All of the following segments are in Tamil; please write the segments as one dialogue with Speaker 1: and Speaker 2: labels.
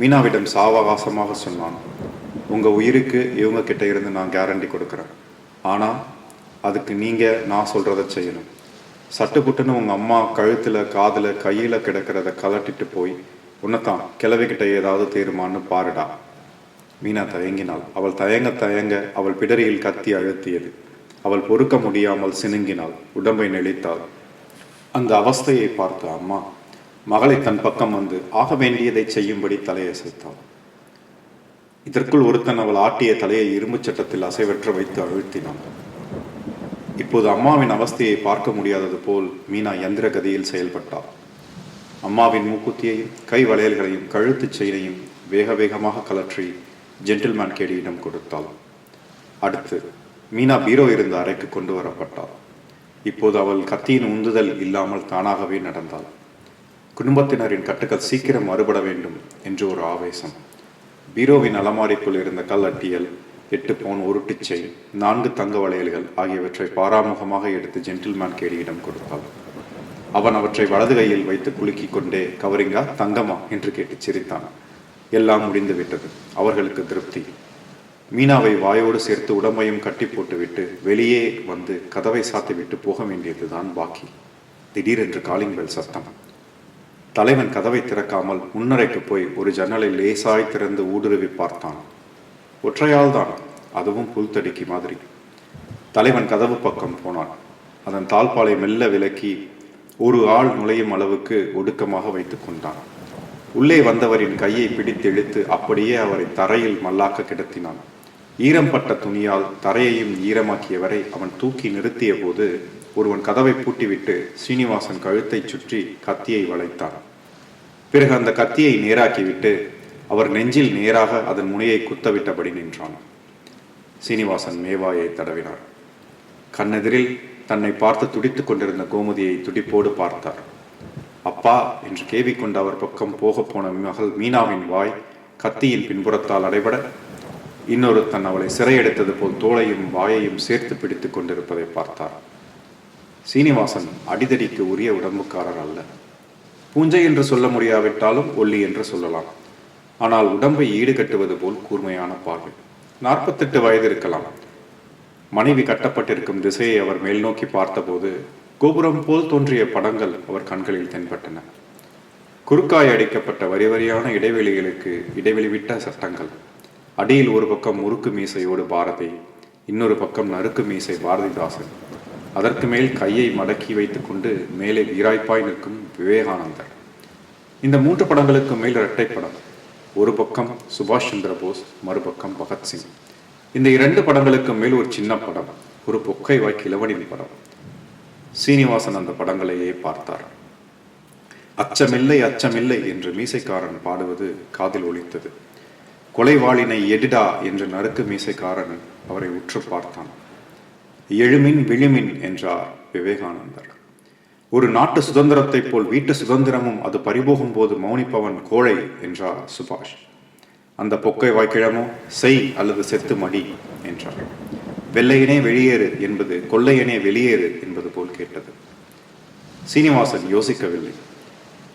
Speaker 1: மீனாவிடம் சாவகாசமாக சொன்னான் உங்கள் உயிருக்கு இவங்க கிட்ட இருந்து நான் கேரண்டி கொடுக்குறேன். ஆனால் அதுக்கு நீங்கள் நான் சொல்கிறத செய்யணும். சட்டுப்புட்டுன்னு உங்கள் அம்மா கழுத்தில் காதில் கையில் கிடக்கிறத கலட்டிட்டு போய் உன்னைத்தான் கிழவிக்கிட்ட ஏதாவது தேருமான்னு பாருடா. மீனா தயங்கினாள். அவள் தயங்க தயங்க அவள் பிடரியில் கத்தி அழுத்தியது. அவள் பொறுக்க முடியாமல் சினுங்கினாள். உடம்பை நெளித்தாள். அந்த அவஸ்தையை பார்த்த அம்மா மகளை தன் பக்கம் வந்து ஆக வேண்டியதை செய்யும்படி தலையசைத்தாள் இதற்குள் ஒருத்தன் அவள் ஆட்டிய தலையை இரும்புச் சட்டத்தில் அசைவற்ற வைத்து அழுத்தினான். இப்போது அம்மாவின் அவஸ்தையை பார்க்க முடியாதது போல் மீனா எந்திர கதியில் செயல்பட்டாள். அம்மாவின் மூக்குத்தியையும் கை வளையல்களையும் கழுத்துச் செயினையும் வேக வேகமாக கலற்றி ஜென்டில்மேன் கேடியிடம் கொடுத்தாள். அடுத்து மீனா பீரோ இருந்த அறைக்கு கொண்டு வரப்பட்டாள். இப்போது அவள் கத்தியின் உந்துதல் இல்லாமல் தானாகவே நடந்தாள். குடும்பத்தினரின் கட்டுக்கள் சீக்கிரம் மறுபட வேண்டும் என்று ஒரு ஆவேசம். பீரோவின் அலமாரிக்குள் இருந்த கல் அட்டியல் எட்டு பவுன் ஒரு டிச்சை நான்கு தங்க வளையல்கள் ஆகியவற்றை பாராமுகமாக எடுத்து ஜென்டில்மேன் கேடியிடம் கொடுத்தாள். அவன் அவற்றை வலது கையில் வைத்து குலுக்கிக் கொண்டே கவரிங்கா தங்கமா என்று கேட்டு சிரித்தான். எல்லாம் முடிந்து விட்டது. அவர்களுக்கு திருப்தி. மீனாவை வாயோடு சேர்த்து உடம்பையும் கட்டி போட்டுவிட்டு வெளியே வந்து கதவை சாத்திவிட்டு போக வேண்டியதுதான் பாக்கி. திடீரென்று காலிங் பெல் சத்தம். தலைவன் கதவை திறக்காமல் முன்னரைக்கு போய் ஒரு ஜன்னலை லேசாய் திறந்து ஊடுருவி பார்த்தான். ஒற்றையால் தான் அதுவும் புல்தடிக்கு மாதிரி. தலைவன் கதவு பக்கம் போனான். அதன் தாழ்பாலை மெல்ல விலக்கி ஒரு ஆள் நுழையும் அளவுக்கு ஒடுக்கமாக வைத்துக் கொண்டான். உள்ளே வந்தவரின் கையை பிடித்து இழுத்து அப்படியே அவரை தரையில் மல்லாக்க கிடத்தினான். ஈரம் பட்ட துணியால் தரையையும் ஈரமாக்கியவரை அவன் தூக்கி நிறுத்திய போது ஒருவன் கதவை பூட்டிவிட்டு சீனிவாசன் கழுத்தைச் சுற்றி கத்தியை வளைத்தான். பிறகு அந்த கத்தியை நேராக்கிவிட்டு அவர் நெஞ்சில் நேராக அதன் முனையை குத்தவிட்டபடி நின்றான். சீனிவாசன் மேவாயை தடவினார். கண்ணெதிரில் தன்னை பார்த்து துடித்துக் கொண்டிருந்த கோமதியை துடிப்போடு பார்த்தார். அப்பா என்று கேவிக்கொண்டு அவர் பக்கம் போகப் போன மகள் மீனாவின் வாய் கத்தியின் பின்புறத்தால் அடைபட இன்னொரு தன் அவளை சிறையெடுத்தது போல் தோளையும் வாயையும் சேர்த்து பிடித்துக் கொண்டிருப்பதை பார்த்தார். சீனிவாசன் அடிதடிக்கு உரிய உடம்புக்காரர் அல்ல. பூஞ்சை என்று சொல்ல முடியாவிட்டாலும் ஒல்லி என்று சொல்லலாம். ஆனால் உடம்பை ஈடுகட்டுவது போல் கூர்மையான பார்வை. நாற்பத்தெட்டு வயது இருக்கலாம். மனைவி கட்டப்பட்டிருக்கும் திசையை அவர் மேல் நோக்கி பார்த்தபோது கோபுரம் போல் தோன்றிய படங்கள் அவர் கண்களில் தென்பட்டன. குறுக்காய் அடிக்கப்பட்ட வரி வரியான இடைவெளிகளுக்கு இடைவெளி விட்ட சட்டங்கள். அடியில் ஒரு பக்கம் முறுக்கு மீசையோடு பாரதி இன்னொரு பக்கம் நறுக்கு மீசை பாரதிதாசன். அதற்கு மேல் கையை மடக்கி வைத்துக்கொண்டு மேலே வீராய்ப்பாய் நிற்கும் விவேகானந்தர். இந்த மூன்று படங்களுக்கு மேல் இரட்டை படம். ஒரு பக்கம் சுபாஷ் சந்திர போஸ் மறுபக்கம் பகத்சிங் இந்த இரண்டு படங்களுக்கு மேல் ஒரு சின்ன படம் ஒரு பொக்கை வாய் கிழவனின் படம். சீனிவாசன் அந்த படங்களையே பார்த்தார். அச்சமில்லை அச்சமில்லை என்று மீசைக்காரன் பாடுவது காதில் ஒழித்தது கொலைவாளினை எடிடா என்று நறுக்கு மீசைக்காரன் அவரை உற்று பார்த்தான். எழுமின் விழுமின் என்றார் விவேகானந்தர். ஒரு நாட்டு சுதந்திரத்தைப் போல் வீட்டு சுதந்திரமும் அது பறிபோகும் போது மௌனிப்பவன் கோழை என்றார் சுபாஷ். அந்த பொக்கை வாய்க்கிழமோ செய் அல்லது செத்து மடி என்றார். வெள்ளையனே வெளியேறு என்பது கொள்ளையனே வெளியேறு என்பது போல் கேட்டது. சீனிவாசன் யோசிக்கவில்லை.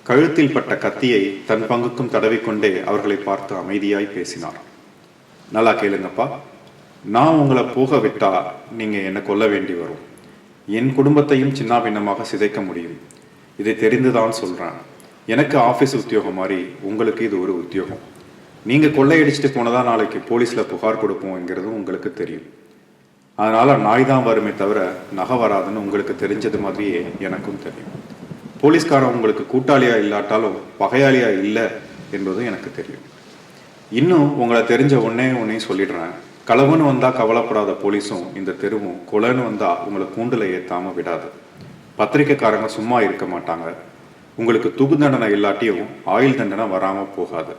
Speaker 1: கழுத்தில் பட்ட கத்தியை தன் பங்குக்கும் தடவிக்கொண்டே அவர்களை பார்த்து அமைதியாய் பேசினார். நல்லா கேளுங்கப்பா நான் உங்களை போக விட்டா நீங்க என்னை கொல்ல வேண்டி வரும். என் குடும்பத்தையும் சின்னாபின்னமாக சிதைக்க முடியும். இதை தெரிந்துதான் சொல்றேன். எனக்கு ஆபீஸ் உத்தியோகம் மாதிரி உங்களுக்கு இது ஒரு உத்தியோகம். நீங்க கொள்ளையடிச்சிட்டு போனதா நாளைக்கு போலீஸ்ல புகார் கொடுப்போம்ங்கிறதும் உங்களுக்கு தெரியும். அதனால நாய் தான் வருமே தவிர நகை வராதுன்னு உங்களுக்கு தெரிஞ்சது மாதிரியே எனக்கும் தெரியும். போலீஸ்காரன் உங்களுக்கு கூட்டாளியா இல்லாட்டாலும் பகையாளியா இல்லை என்பதும் எனக்கு தெரியும். இன்னும் உங்களை தெரிஞ்ச ஒன்னே ஒன்னையும் சொல்லிடுறேன். களவுன்னு வந்தால் கவலைப்படாத போலீஸும் இந்த தெருவும் கொலைன்னு வந்தால் உங்களை கூண்டில் ஏற்றாமல் விடாது. பத்திரிக்கைக்காரங்க சும்மா இருக்க மாட்டாங்க. உங்களுக்கு தூக்கு தண்டனை இல்லாட்டியும் ஆயுள் தண்டனை வராமல் போகாது.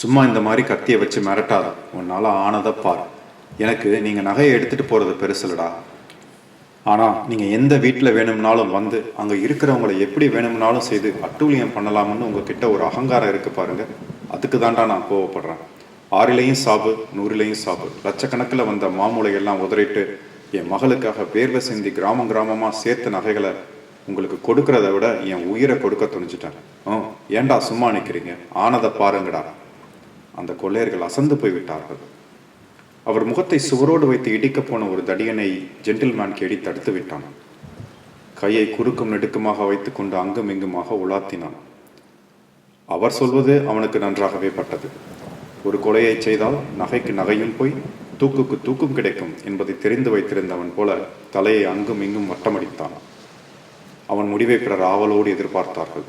Speaker 1: சும்மா இந்த மாதிரி கத்தியை வச்சு மிரட்டாத. உன்னால ஆனதை பார். எனக்கு நீங்கள் நகையை எடுத்துகிட்டு போகிறது பெருசுலடா. ஆனால் நீங்கள் எந்த வீட்டில் வேணும்னாலும் வந்து அங்கே இருக்கிறவங்களை எப்படி வேணும்னாலும் செய்து அட்டூழியம் பண்ணலாம்னு உங்ககிட்ட ஒரு அகங்காரம் இருக்கு பாருங்க. அதுக்கு தான்டா நான் கோவப்படுறேன். ஆறிலையும் சாவு நூறிலையும் சாவு. லட்சக்கணக்கில் வந்த மாமூளையெல்லாம் உதறிட்டு என் மகளுக்காக வேர்வை சிந்தி கிராமம் கிராமமாக சேர்த்த நகைகளை உங்களுக்கு கொடுக்கறத விட என் உயிரை கொடுக்க துணிச்சிட்டேன் ஆ ஏண்டா சும்மா நிற்கிறீங்க ஆனதை பாருங்கடா. அந்த கொள்ளையர்கள் அசந்து போய்விட்டார்கள். அவர் முகத்தை சுவரோடு வைத்து இடிக்கப் போன ஒரு தடியனை ஜென்டில்மேன் கேடி தடுத்து விட்டான். கையை குறுக்கும் நெடுக்குமாக வைத்துக்கொண்டு அங்கும் இங்குமாக உலாத்தினான். அவர் சொல்வது அவனுக்கு நன்றாகவே பட்டது. ஒரு கொலையை செய்தால் நகைக்கு நகையும் போய் தூக்குக்கு தூக்கும் கிடைக்கும் என்பதை தெரிந்து வைத்திருந்தவன் போல தலையை அங்கும் இங்கும் வட்டமடித்தான். அவன் முடிவை பிறர் ஆவலோடு எதிர்பார்த்தார்கள்.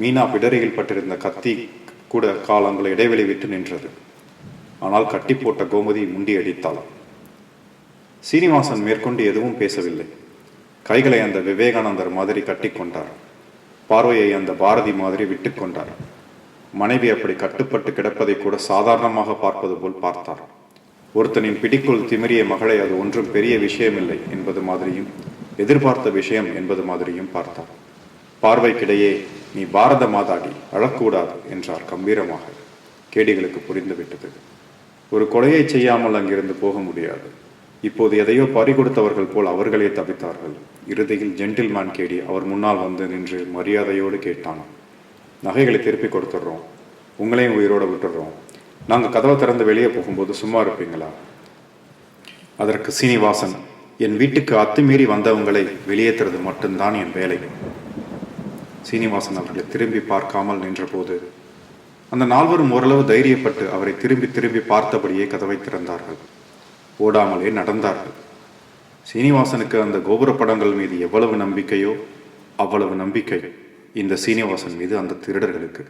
Speaker 1: மீனா பிடரியில் பட்டிருந்த கத்தி கூட காலங்களை இடைவெளி விட்டு நின்றது. ஆனால் கட்டி போட்ட கோமதி முண்டி அடித்தாள். சீனிவாசன் மேற்கொண்டு எதுவும் பேசவில்லை. கைகளை அந்த விவேகானந்தர் மாதிரி கட்டிக்கொண்டார் பார்வையை அந்த பாரதி மாதிரி விட்டுக்கொண்டார் மனைவி அப்படி கட்டுப்பட்டு கிடப்பதை கூட சாதாரணமாக பார்ப்பது போல் பார்த்தார். ஒருத்தனின் பிடிக்குள் திமிரிய மகளை அது ஒன்றும் பெரிய விஷயமில்லை என்பது மாதிரியும் எதிர்பார்த்த விஷயம் என்பது மாதிரியும் பார்த்தார். பார்வைக்கிடையே நீ பாரத மாதாடி அழக்கூடாது என்றார் கம்பீரமாக. கேடிகளுக்கு புரிந்துவிட்டது. ஒரு கொலையை செய்யாமல் அங்கிருந்து போக முடியாது. இப்போது எதையோ பறி கொடுத்தவர்கள் போல் அவர்களே தவித்தார்கள். இறுதியில் ஜென்டில்மேன் கேடி அவர் முன்னால் வந்து நின்று மரியாதையோடு கேட்டான் நகைகளை திருப்பி கொடுத்துட்றோம். உங்களையும் உயிரோட விட்டுடுறோம். நாங்கள் கதவை திறந்து வெளியே போகும்போது சும்மா இருப்பீங்களா? அதற்கு சீனிவாசன் என் வீட்டுக்கு அத்துமீறி வந்தவங்களை வெளியேற்றுறது மட்டும்தான் என் வேலை. சீனிவாசன் அவர்களை திரும்பி பார்க்காமல் நின்றபோது அந்த நால்வரும் ஓரளவு தைரியப்பட்டு அவரை திரும்பி திரும்பி பார்த்தபடியே கதவை திறந்தார்கள். ஓடாமலே நடந்தார்கள். சீனிவாசனுக்கு அந்த கோபுர படங்கள் மீது எவ்வளவு நம்பிக்கையோ அவ்வளவு நம்பிக்கை. இந்த சீனிவாசன் மீது அந்த திருடர்களுக்கு.